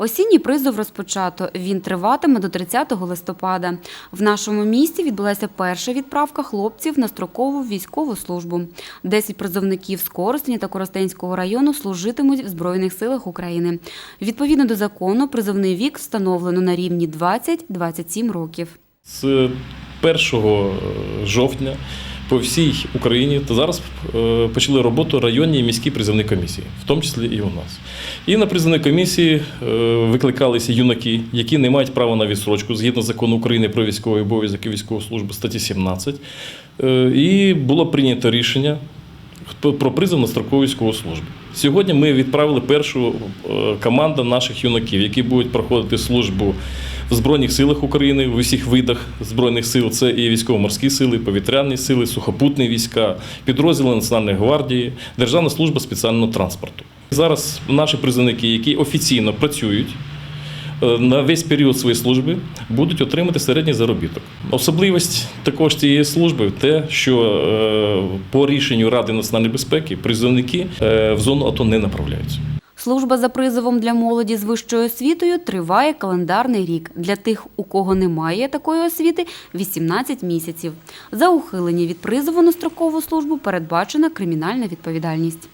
Осінній призов розпочато. Він триватиме до 30 листопада. В нашому місті відбулася перша відправка хлопців на строкову військову службу. Десять призовників з Коростеня та Коростенського району служитимуть в Збройних силах України. Відповідно до закону, призовний вік встановлено на рівні 20-27 років. З 1 жовтня по всій Україні та зараз е, почали роботу районні і міські призовні комісії, в тому числі і у нас. І на призовні комісії е, викликалися юнаки, які не мають права на відсрочку згідно закону України про військовий обов'язок і військову службу статті 17. Е, І було прийнято рішення про призов на строкову військову службу. Сьогодні ми відправили першу е, команду наших юнаків, які будуть проходити службу в Збройних силах України в усіх видах Збройних сил. Це і військово-морські сили, повітряні сили, сухопутні війська, підрозділи Національної гвардії, Державна служба спеціального транспорту. Зараз наші призовники, які офіційно працюють, на весь період своєї служби будуть отримати середній заробіток. Особливість також цієї служби те, що е, по рішенню Ради національної безпеки призовники е, в зону АТО не направляються. Служба за призовом для молоді з вищою освітою триває календарний рік. Для тих, у кого немає такої освіти, 18 місяців. За ухилення від призову на строкову службу передбачена кримінальна відповідальність.